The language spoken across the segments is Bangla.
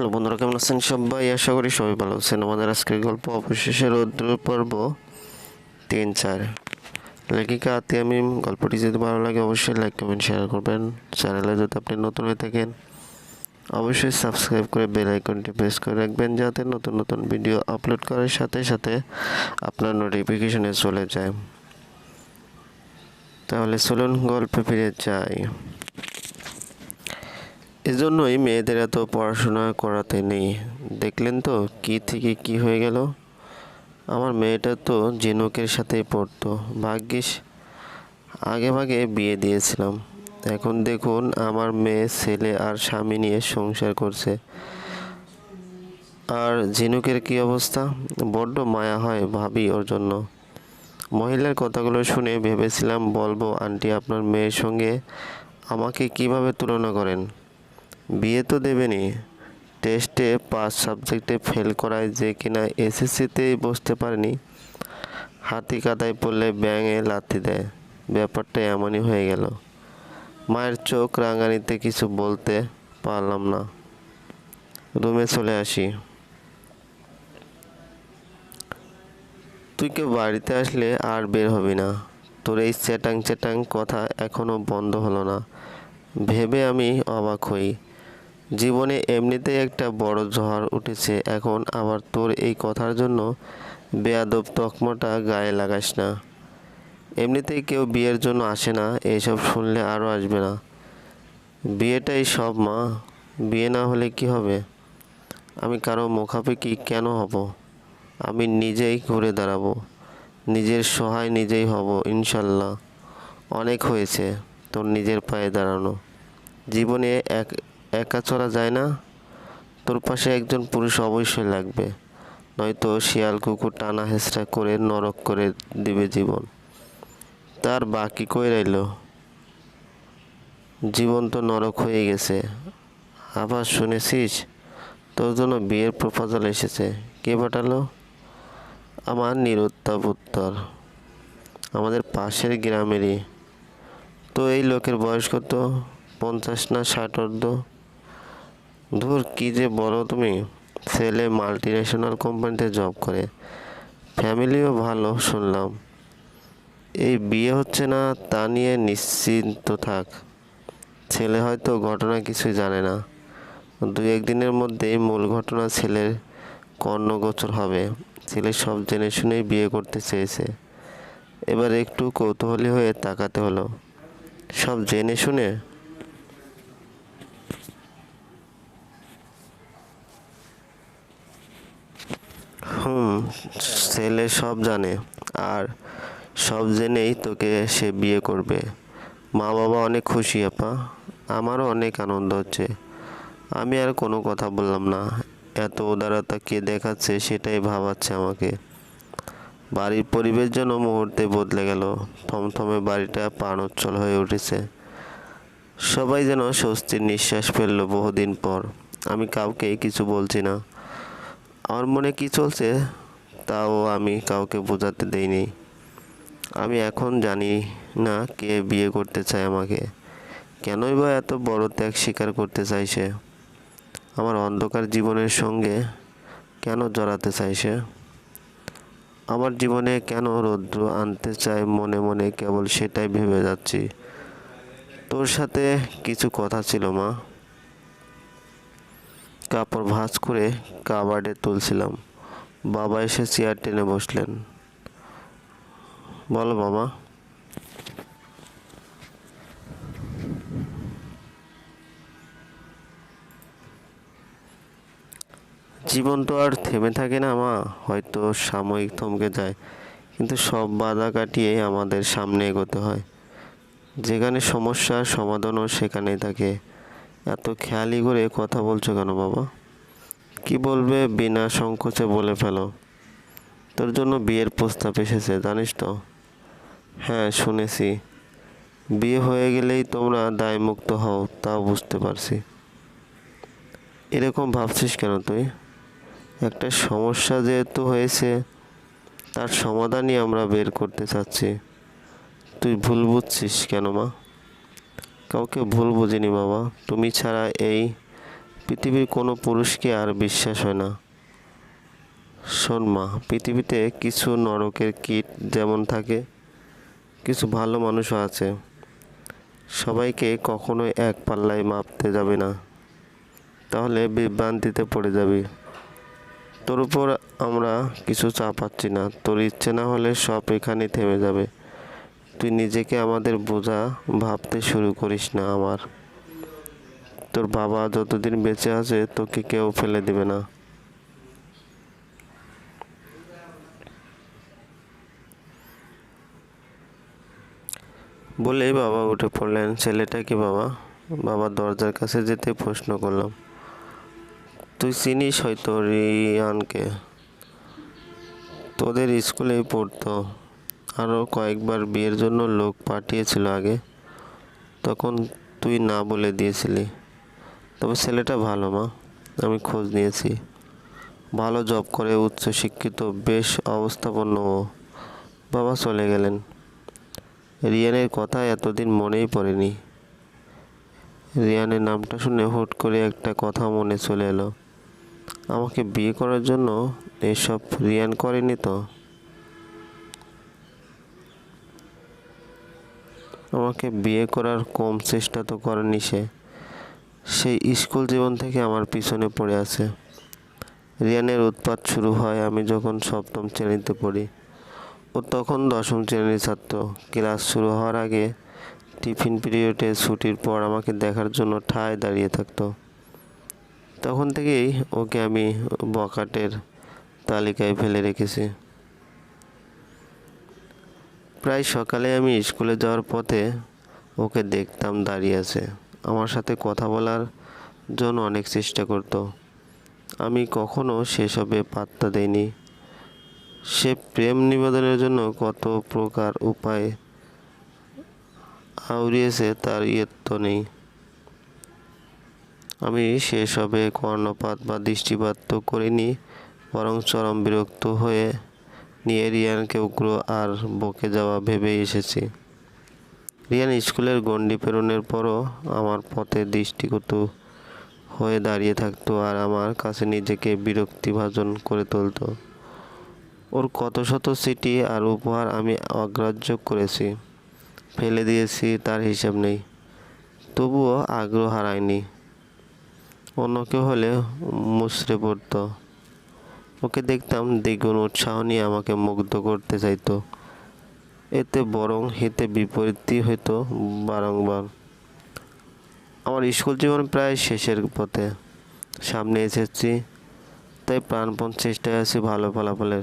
হ্যালো বন্ধুরা, কেমন আছেন সবাই? আশা করি সবাই ভালো আছেন। আমাদের আজকের গল্প অবশেষে রৌদ্র পর্ব তিন চার। লেখিকা আতি আমি গল্পটি যদি ভালো লাগে অবশ্যই লাইক, কমেন্ট শেয়ার করবেন। চ্যানেলে যদি আপনি নতুন হয়ে থাকেন, অবশ্যই সাবস্ক্রাইব করে বেল আইকনটি প্রেস করে রাখবেন যাতে নতুন নতুন ভিডিও আপলোড করার সাথে সাথে আপনার নোটিফিকেশনে চলে যায়। তাহলে চলুন গল্পে ফিরে যাই। এজন্যই মেয়েদের এত পড়াশোনা করাতে নেই। দেখলেন তো কি থেকে কি হয়ে গেল? আমার মেয়েটা তো ঝিনুকের সাথেই পড়তো। ভাগ্যিস, আগে ভাগে বিয়ে দিয়েছিলাম। এখন দেখুন, আমার মেয়ে, ছেলে আর স্বামী নিয়ে সংসার করছে। আর ঝিনুকের কি অবস্থা? বড্ড মায়া হয় ভাবি ওর জন্য। মহিলার কথাগুলো শুনে ভেবেছিলাম, বলব, আন্টি, আপনার মেয়ের সঙ্গে আমাকে কীভাবে তুলনা করেন? বিয়ে তো দেবেনি। টেস্টে পাঁচ সাবজেক্টে ফেল করায় যে কিনা এসএসসিতেই বসতে পারেনি। হাতি কাদায় পড়লে ব্যাঙে লাথি দেয়। ব্যাপারটা এমনই হয়ে গেল। মায়ের চোখ রাঙানিতে কিছু বলতে পারলাম না। রুমে চলে আসি। তুই কেউ বাড়িতে আসলে আর বের হবি না। তোর এই চ্যাটাং চ্যাটাং কথা এখনও বন্ধ হলো না। ভেবে আমি অবাক হই। জীবনে এমনিতেই একটা বড় ঝড় উঠেছে। এখন আবার তোর এই কথার জন্য বেয়াদব তকমাটা গায়ে লাগাস না। এমনিতেই কেউ বিয়ের জন্য আসে না এইসব শুনলে আরও আসবে না। বিয়েটাই সব, মা। বিয়ে না হলে কি হবে? আমি কারও মুখাপেক্ষি কেন হব? আমি নিজেই ঘুরে দাঁড়াবো। নিজের সহায় নিজেই হব, ইনশাল্লাহ। অনেক হয়েছে তোর নিজের পায়ে দাঁড়ানো। জীবনে এক একা চড়া যায় না। তোর পাশে একজন পুরুষ অবশ্যই লাগবে। নয়তো শিয়াল কুকুর টানা হেঁচড়া করে নরক করে দিবে জীবন। তার বাকি কই রইল? জীবন তো নরক হয়ে গেছে। আবার শুনেছিস? তোর জন্য বিয়ের প্রপোজাল এসেছে। কে পাঠালো? আমার নিরুত্তাপ উত্তর। আমাদের পাশের গ্রামেরই। তো এই লোকের বয়স কত? পঞ্চাশ না ষাট অর্ধ? ধুর, কি যে বলো তুমি? ছেলে মাল্টি ন্যাশনাল কোম্পানিতে জব করে। ফ্যামিলিও ভালো, শুনলাম। এই বিয়ে হচ্ছে না, তা নিয়ে নিশ্চিন্ত থাক। ছেলে হয়তো ঘটনা কিছুই জানে না। দু একদিনের মধ্যেই মূল ঘটনা ছেলের কর্ণগোচর হবে। ছেলে সব জেনে শুনেই বিয়ে করতে চেয়েছে। এবার একটু কৌতূহলী হয়ে তাকাতে হলো। সব জেনে শুনে হুম, ছেলে সব জানে। আর সব জেনেই তোকে সে বিয়ে করবে। মা বাবা অনেক খুশি, আপা। আমারও অনেক আনন্দ হচ্ছে। আমি আর কোনো কথা বললাম না। এত উদারতা কে দেখাচ্ছে সেটাই ভাবাচ্ছে আমাকে। বাড়ির পরিবেশ যেন মুহূর্তে বদলে গেল। থমথমে বাড়িটা প্রাণোচ্ছল হয়ে উঠেছে। সবাই যেন স্বস্তির নিঃশ্বাস ফেলল বহুদিন পর। আমি কাউকে কিছু বলছি না। আমার মনে কি চলছে, তাও আমি কাউকে বোঝাতে দেইনি। আমি এখন জানি না কে বিয়ে করতে চায় আমাকে। কেনই বা এত বড় ত্যাগ স্বীকার করতে চাইছে আমার অন্ধকার জীবনের সঙ্গে কেন জড়াতে চাইছে আমার জীবনে কেন রৌদ্র আনতে চায় মনে মনে কেবল সেটাই ভেবে যাচ্ছি। তোর সাথে কিছু কথা ছিল মা। কাপড় ভাঁজ করে কাবার্ডে তুলছিলাম। বাবা এসে চেয়ার টেনে বসলেন। বলো বাবা। জীবন তো আর থেমে থাকে না মা, হয়তো সাময়িক থমকে যায়, কিন্তু সব বাধা কাটিয়ে আমাদের সামনে এগোতে হয়। যেখানে সমস্যার সমাধানও সেখানেই থাকে। এত খেয়ালি করে কথা বলছো কেন বাবা? কি বলবে বিনা সংকোচে বলে ফেলো। তোর জন্য বিয়ের প্রস্তাব এসেছে, জানিস তো? হ্যাঁ শুনেছি। বিয়ে হয়ে গেলেই তোমরা দায়মুক্ত হও, তাও বুঝতে পারছি। এরকম ভাবছিস কেন তুই? একটা সমস্যা যেহেতু হয়েছে, তার সমাধানই আমরা বের করতে চাচ্ছি। তুই ভুল বুঝছিস কেন মা? কাউকে ভুল বুঝিনি বাবা। তুমি ছাড়া এই পৃথিবীর কোনো পুরুষকে আর বিশ্বাস হয় না। শোন মা, পৃথিবীতে কিছু নরকের কীট যেমন থাকে, কিছু ভালো মানুষও আছে। সবাইকে কখনোই এক পাল্লায় মাপতে যাবে না। তাহলে বিভ্রান্তিতে পড়ে যাবি। তোর উপর আমরা কিছু চাপাচ্ছি না। তোর ইচ্ছে না হলে সব এখানে থেমে যাবে। তুই নিজেকে আমাদের বোঝা, ভাবতে শুরু করিস না আমার। তোর বাবা যতদিন বেঁচে আছে, তোকে কেউ ফেলে দেবে না। বলেই বাবা উঠে পড়লেন। ছেলেটা কি বাবা? বাবা দরজার কাছে যেতে প্রশ্ন করলাম। তুই চিনিস হয়তো রিয়ানকে। তোদের স্কুলেই পড়তো। আরও কয়েকবার বিয়ের জন্য লোক পাঠিয়েছিল আগে। তখন তুই না বলে দিয়েছিলি। তবে ছেলেটা ভালো মা, আমি খোঁজ নিয়েছি। ভালো জব করে উচ্চশিক্ষিত বেশ অবস্থাপন্ন ও। বাবা চলে গেলেন। রিয়ানের কথা এতদিন মনেই পড়েনি। রিয়ানের নামটা শুনে হুট করে একটা কথা মনে চলে এলো। আমাকে বিয়ে করার জন্য এসব রিয়ান করেনি তো? আমাকে বিয়ে করার কম চেষ্টা তো করেনি সে। সেই স্কুল জীবন থেকে আমার পিছনে পড়ে আছে। রিয়ানের উৎপাত শুরু হয় আমি যখন সপ্তম শ্রেণীতে পড়ি। ও তখন দশম শ্রেণির ছাত্র। ক্লাস শুরু হওয়ার আগে টিফিন পিরিয়ডে ছুটির পর আমাকে দেখার জন্য ঠায় দাঁড়িয়ে থাকতো। তখন থেকেই ওকে আমি বকাটের তালিকায় ফেলে রেখেছি। প্রায় সকালে আমি স্কুলে যাওয়ার পথে ওকে দেখতাম দাঁড়িয়ে আছে। আমার সাথে কথা বলার জন্য অনেক চেষ্টা করতো। আমি কখনো সেসবে পাত্তা দেইনি। সে প্রেম নিবেদনের জন্য কত প্রকার উপায় আউড়িয়েছে তার ইয়ে তো নেই। আমি সেসবে কর্ণপাত বা দৃষ্টিপাত তো করিনি, বরং চরম বিরক্ত হয়ে নিয়ে রিয়ানকে উগ্র আর বকে যাওয়া ভেবেই এসেছি। রিয়ান স্কুলের গণ্ডি পেরোনের পরও আমার পথে দৃষ্টিকটু হয়ে দাঁড়িয়ে থাকতো আর আমার কাছে নিজেকে বিরক্তিভাজন করে তুলতো। ওর কত শত সিটি আর উপহার আমি অগ্রাহ্য করেছি, ফেলে দিয়েছি তার হিসাব নেই, তবুও আগ্রহ হারায়নি। অন্য কেউ হলে মুচড়ে পড়তো। ওকে দেখতাম, দ্বিগুণ উৎসাহ নিয়ে আমাকে মুগ্ধ করতে চাইতো। এতে বরং হিতে বিপরীতই হতো বারংবার। আমার স্কুল জীবন প্রায় শেষের পথে। সামনে এসেছি, তাই প্রাণপণ চেষ্টায় আছি ভালো ফলাফলের।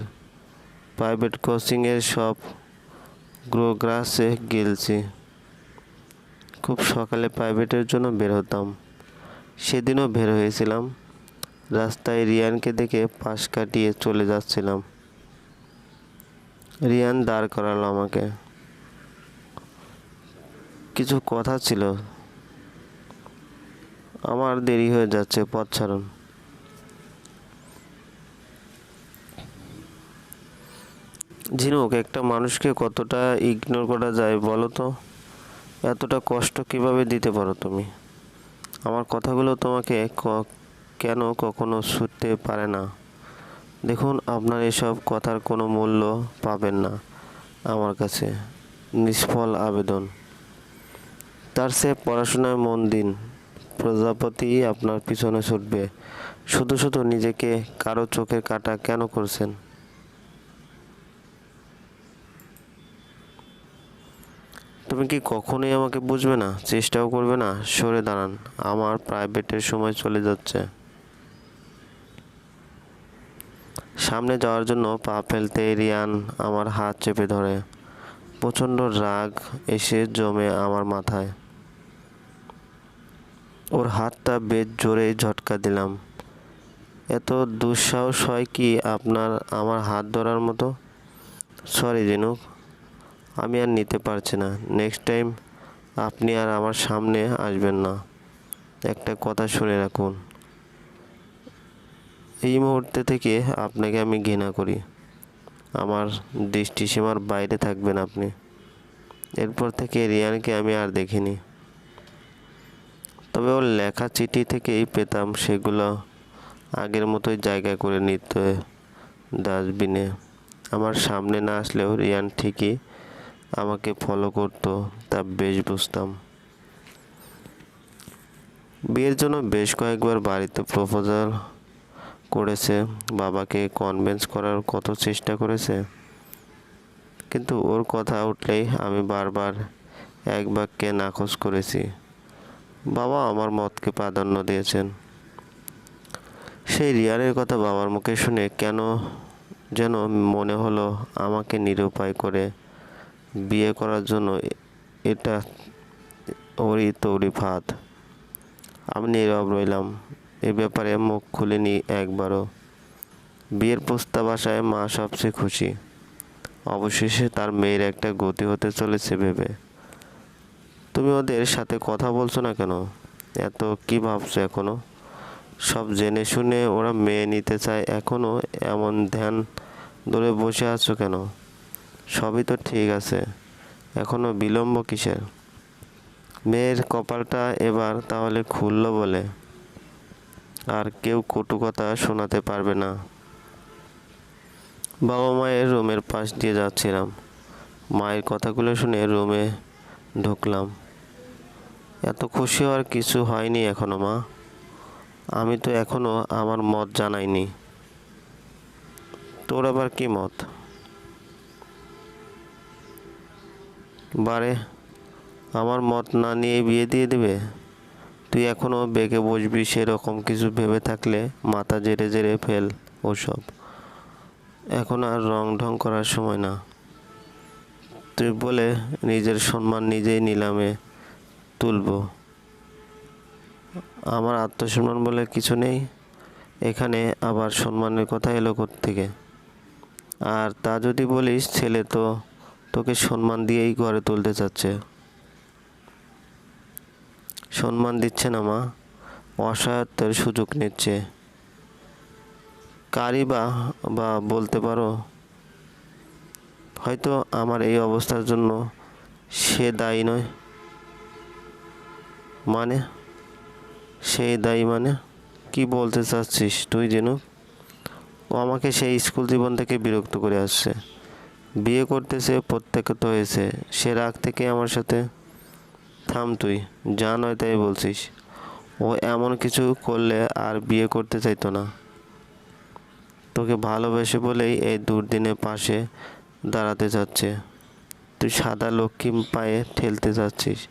প্রাইভেট কোচিংয়ের সব গ্রোগ্রাসে গিলছি। খুব সকালে প্রাইভেটের জন্য বের হতাম। সেদিনও বের হয়েছিলাম। রাস্তায় রিয়ানকে দেখে পাশ কাটিয়ে চলে যাচ্ছিলাম। রিয়ান দাঁড় করালো আমাকে। কিছু কথা ছিল। আমার দেরি হয়ে যাচ্ছে, পথ ছাড়ুন। ঝিনুক, একটা মানুষকে কতটা ইগনোর করা যায় বলো তো? এতটা কষ্ট কীভাবে দিতে পারো তুমি? আমার কথাগুলো তোমাকে কেন কখনো শুনতে পারে না? দেখুন, আপনার এসব কথার কোনো মূল্য পাবেন না আমার কাছে। নিষ্ফল আবেদন। তার সে পড়াশোনায় মন দিন। প্রজাপতি আপনার পিছনে ছুটবে। শুধু শুধু নিজেকে কারও চোখের কাটা কেন করছেন? তুমি কি কখনোই আমাকে বুঝবে না? চেষ্টাও করবে না? সরে দাঁড়ান। আমার প্রাইভেটের সময় চলে যাচ্ছে। সামনে যাওয়ার জন্য পা ফেলতে রিয়ান আমার হাত চেপে ধরে। প্রচণ্ড রাগ এসে জমে আমার মাথায়। ওর হাতটা বেশ জোরেই ঝটকা দিলাম। এত দুঃসাহস হয় কি আপনার আমার হাত ধরার মতো? সরি জিনুক আমি আর নিতে পারছি না। নেক্সট টাইম আপনি আর আমার সামনে আসবেন না। একটা কথা শুনে রাখুন। এই মুহূর্তে থেকে আপনাকে আমি ঘৃণা করি। আমার দৃষ্টিসীমার বাইরে থাকবেন আপনি। এরপর থেকে রিয়ানকে আমি আর দেখিনি। তবে ওর লেখা চিঠি থেকেই পেতাম সেগুলো আগের মতোই জায়গা করে নিত ডাস্টবিনে। আমার সামনে না আসলেও রিয়ান ঠিকই আমাকে ফলো করতো, তা বেশ বুঝতাম। বিয়ের জন্য বেশ কয়েকবার বাড়িতে প্রপোজাল করেছে, বাবাকে কনভিন্স করার কত চেষ্টা করেছে? কিন্তু ওর কথা উঠলেই আমি বারবার এক বাক্যে নাকচ করেছি। বাবা আমার মতকে প্রাধান্য দিয়েছেন। সেই রিয়ানের কথা বাবার মুখে শুনে কেন যেন মনে হলো আমাকে নিরুপায় করে বিয়ে করার জন্য এটা ওরই তৈরি ফাঁদ আমি নীরব রইলাম। এ ব্যাপারে মুখ খুলিনি একবারও। বিয়ের প্রস্তাব আসায় মা সবচেয়ে খুশি। অবশেষে তার মেয়ের একটা গতি হতে চলেছে ভেবে। তুমি ওদের সাথে কথা বলছো না কেন? এত কি ভাবছ এখনও? সব জেনে শুনে ওরা মেয়ে নিতে চায় এখনও এমন ধ্যান ধরে বসে আছো কেন? সবই তো ঠিক আছে। এখনও বিলম্ব কিসের? মেয়ের কপালটা এবার তাহলে খুললো বলে। আর কেউ কটু কথা শোনাতে পারবে না। বাবা মায়ের রুমের পাশ দিয়ে যাচ্ছিলাম। মায়ের কথাগুলো শুনে রুমে ঢুকলাম। এত খুশি হওয়ার কিছু হয়নি এখনও, মা। আমি তো এখনও আমার মত জানাইনি। তোর আবার কি মত? বারে, আমার মত না নিয়ে বিয়ে দিয়ে দেবে? তুই এখনও বেঁকে বসবি সেরকম কিছু ভেবে থাকলে মাথা জেরে জেরে ফেল ওসব। এখন আর রং ঢং করার সময় না। তুই বলে নিজের সম্মান নিজেই নিলামে তুলব। আমার আত্মসম্মান বলে কিছু নেই। এখানে আবার সম্মানের কথা এলো থেকে আর তা যদি বলিস ছেলে তো তোকে সম্মান দিয়েই ঘরে তুলতে চাচ্ছে। সম্মান দিচ্ছে না মা। অসহায়ত্বের সুযোগ নিচ্ছে। কারই বা বা বলতে পারো, হয়তো আমার এই অবস্থার জন্য সে দায়ী নয়। মানে? সেই দায়ী মানে? কি বলতে চাচ্ছিস তুই যেন ও আমাকে সেই স্কুল জীবন থেকে বিরক্ত করে আসছে। বিয়ে করতেছে প্রত্যেকত হয়েছে। সে রাগ থেকে আমার সাথে থাম তুই, যা নয় তাই বলছিস। ও এমন কিছু করলে আর বিয়ে করতে চাইতো না। তোকে ভালোবেসে বলেই এই দুর্দিনে পাশে দাঁড়াতে যাচ্ছে। তুই সাদা লক্ষ্মী পায়ে ঠেলতে যাচ্ছিস।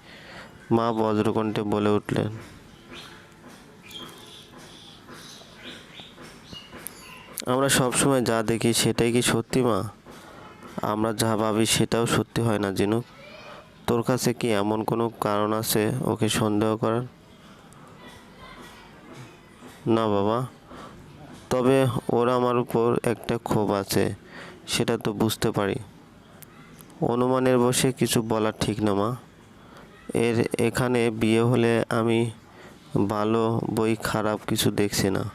মা বজ্রকণ্ঠে বলে উঠলেন। আমরা সবসময় যা দেখি সেটাই কি সত্যি মা? আমরা যা ভাবি সেটাও সত্যি হয় না, জিনুক। তোর কাছে কি এমন কোনো কারণ আছে ওকে সন্দেহ করার? না বাবা। তবে ওর আমার উপর একটা ক্ষোভ আছে, সেটা তো বুঝতে পারি। অনুমানের বসে কিছু বলা ঠিক না মা। এর এখানে বিয়ে হলে আমি ভালো বই খারাপ কিছু দেখছি না।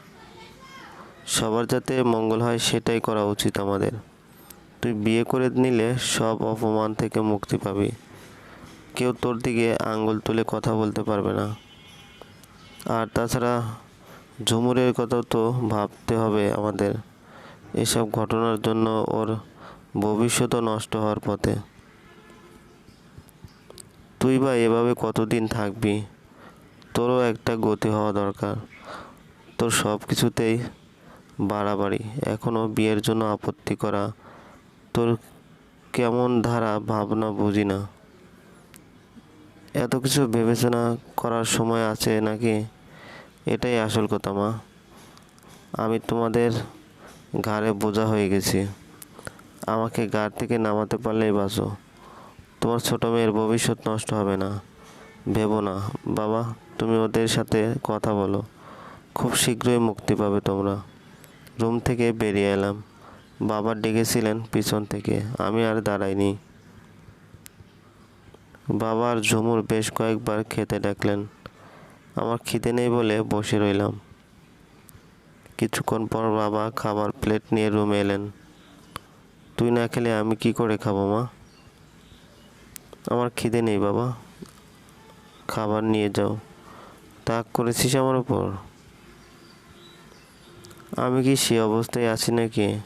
সবার যাতে মঙ্গল হয় সেটাই করা উচিত আমাদের। তুই বিয়ে করে নিলে সব অপমান থেকে মুক্তি পাবি। কেউ তোর দিকে আঙ্গুল তুলে কথা বলতে পারবে না। আর তাছাড়া ঝুমুরের কথাও তো ভাবতে হবে আমাদের। এসব ঘটনার জন্য ওর ভবিষ্যতও নষ্ট হওয়ার পথে। তুই বা এভাবে কতদিন থাকবি? তোরও একটা গতি হওয়া দরকার। তোর সব কিছুতেই বাড়াবাড়ি। এখনও বিয়ের জন্য আপত্তি করা। তোর কেমন ধারা ভাবনা বুঝি না। এত কিছু বিবেচনা করার সময় আছে নাকি? এটাই আসল কথা, মা। আমি তোমাদের ঘাড়ে বোঝা হয়ে গেছি। আমাকে গাড় থেকে নামাতে পারলেই বাঁচো। তোমার ছোটো মেয়ের ভবিষ্যৎ নষ্ট হবে না। ভেবো না। বাবা, তুমি ওদের সাথে কথা বলো। খুব শীঘ্রই মুক্তি পাবে তোমরা। রুম থেকে বেরিয়ে এলাম। বাবা ডেকেছিলেন পিছন থেকে। আমি আর দাঁড়াইনি। বাবা আর ঝুমুর বেশ কয়েকবার খেতে ডাকলেন আমার খিদে নেই বলে বসে রইলাম। কিছুক্ষণ পর বাবা খাবার প্লেট নিয়ে রুমে এলেন। তুই না খেলে আমি কি করে খাব মা? আমার খিদে নেই বাবা। খাবার নিয়ে যাও। তাক করেছিস আমার উপর? আমি কি সে অবস্থায় আছি নাকি?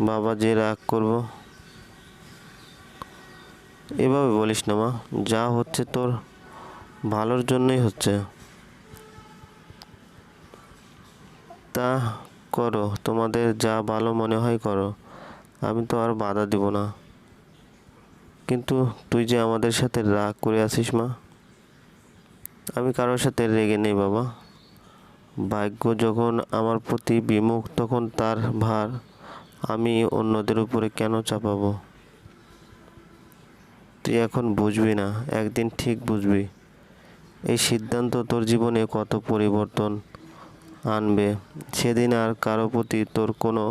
বাবা যে রাগ করব এভাবে বলিস না মা, যা হচ্ছে তোর ভালোর জন্যই হচ্ছে। তা করো, তোমাদের যা ভালো মনে হয় করো। আমি তো আর বাধা দিব না। কিন্তু তুই যে আমাদের সাথে রাগ করে আসিস মা, আমি কারোর সাথে রেগে নেই বাবা। ভাগ্য যখন আমার প্রতি বিমুখ, তখন তার ভার আমি অন্যদের উপরে কেন চাপাবো? তুই এখন বুঝবি না, একদিন ঠিক বুঝবি। এই সিদ্ধান্ত তোর জীবনে কত পরিবর্তন আনবে, সেদিন আর কারও প্রতি তোর কোনো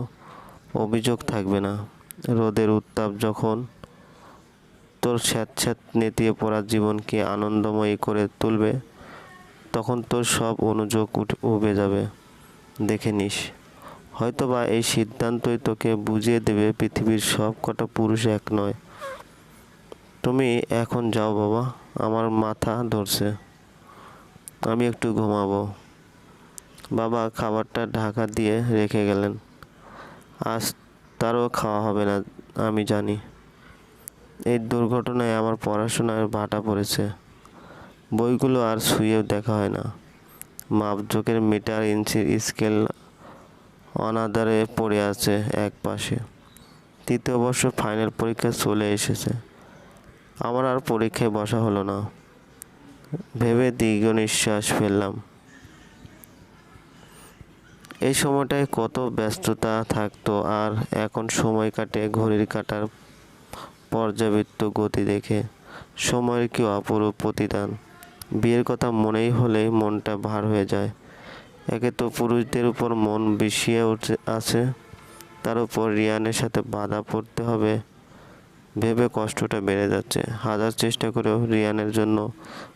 অভিযোগ থাকবে না। রোদের উত্তাপ যখন তোর স্যাঁতস্যাঁত নেতিয়ে পড়া জীবনকে আনন্দময়ী করে তুলবে, তখন তোর সব অনুযোগ উবে যাবে। দেখে নিস, হয়তোবা এই সিদ্ধান্তই তোকে বুঝিয়ে দেবে পৃথিবীর সব কটা পুরুষ এক নয়। তুমি এখন যাও বাবা, আমার মাথা ধরছে। আমি একটু ঘুমাবো। বাবা খাবারটা ঢাকা দিয়ে রেখে গেলেন। আজ তারও খাওয়া হবে না, আমি জানি। এই দুর্ঘটনায় আমার পড়াশোনায় ভাটা পড়েছে। বইগুলো আর শুয়েও দেখা হয় না। মাপজোকের মিটার ইঞ্চির স্কেল অনাদারে পড়ে আছে এক পাশে। তৃতীয় বর্ষ ফাইনাল পরীক্ষা চলে এসেছে। আমার আর পরীক্ষায় বসা হলো না। ভেবে দীর্ঘ নিঃশ্বাস ফেললাম। এই সময়টায় কত ব্যস্ততা থাকতো আর এখন সময় কাটে ঘড়ির কাটার পর্যাবৃত্ত গতি দেখে। সময়ের কি অপরূপ প্রতিদান। বিয়ের কথা মনেই হলে মনটা ভার হয়ে যায়। একে তো পুরুষদের উপর মন বিষিয়ে উঠে আছে, তার উপর রিয়ানের সাথে বাধা পড়তে হবে। ভেবে কষ্টটা বেড়ে যাচ্ছে। হাজার চেষ্টা করেও রিয়ানের জন্য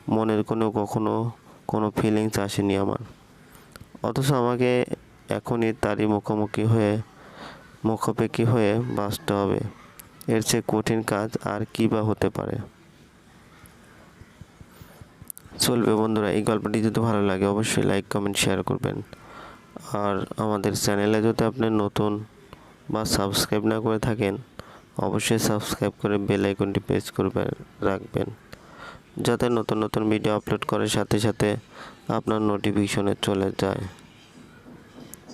মনের কোনো কখনো কোনো ফিলিংস আসেনি আমার। অথচ আমাকে এখনই তারই মুখোমুখি হয়ে, মুখোপেক্ষি হয়ে বাঁচতে হবে। এর চেয়ে কঠিন কাজ আর কী বা হতে পারে? চলবে বন্ধুরা, এই গল্পটি যদি ভালো লাগে অবশ্যই লাইক কমেন্ট শেয়ার করবেন। আর আমাদের চ্যানেলে যদি আপনি নতুন বা সাবস্ক্রাইব না করে থাকেন অবশ্যই সাবস্ক্রাইব করে বেল আইকনটি প্রেস করবেন রাখবেন। যাতে নতুন নতুন ভিডিও আপলোড করার সাথে সাথে আপনার নোটিফিকেশনে চলে যায়।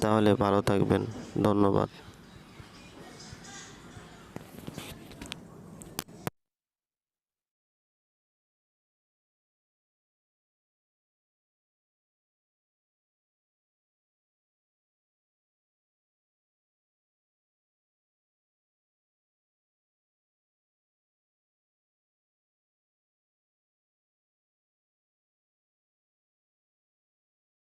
তাহলে ভালো থাকবেন। ধন্যবাদ।